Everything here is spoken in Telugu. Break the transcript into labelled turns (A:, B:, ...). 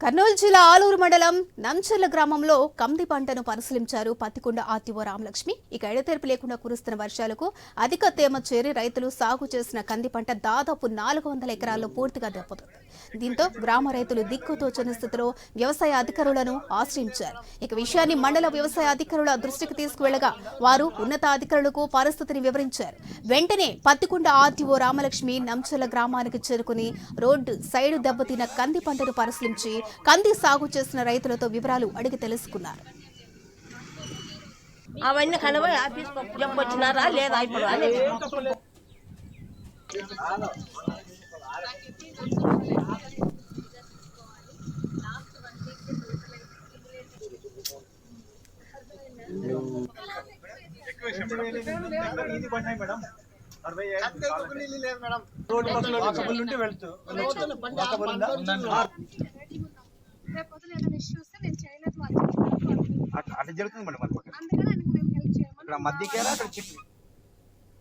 A: కర్నూలు జిల్లా ఆలూరు మండలం నంచర్ల గ్రామంలో కంది పంటను పరిశీలించారు పత్తికొండ ఆర్టీఓ రామలక్ష్మి. ఇక ఎడతెరిపి లేకుండా కురుస్తున్న వర్షాలకు అధిక తేమ చేరి రైతులు సాగు చేసిన కంది పంట దాదాపు నాలుగు వందల ఎకరాల్లో పూర్తిగా దెబ్బతింది దీంతో గ్రామ రైతులు దిక్కుతోచని స్థితిలో వ్యవసాయ అధికారులను ఆశ్రయించారు. ఇక విషయాన్ని మండల వ్యవసాయ అధికారుల దృష్టికి తీసుకువెళ్ళగా వారు ఉన్నతాధికారులకు పరిస్థితిని వివరించారు. వెంటనే పత్తికొండ ఆర్టీఓ రామలక్ష్మి నంచల గ్రామానికి చేరుకుని రోడ్డు సైడు దెబ్బతిన్న కంది పంటను పరిశీలించి కంది సాగు చేసిన రైతులతో వివరాలు అడిగి తెలుసుకున్నారు.
B: అవన్నీ కనబడి ఆఫీస్ చెప్పొచ్చినారా లేదా ఇప్పుడు
C: అట్లా జరుగుతుంది మేడం
D: అందుకని
C: మధ్యకేరా అక్కడ చిట్టు.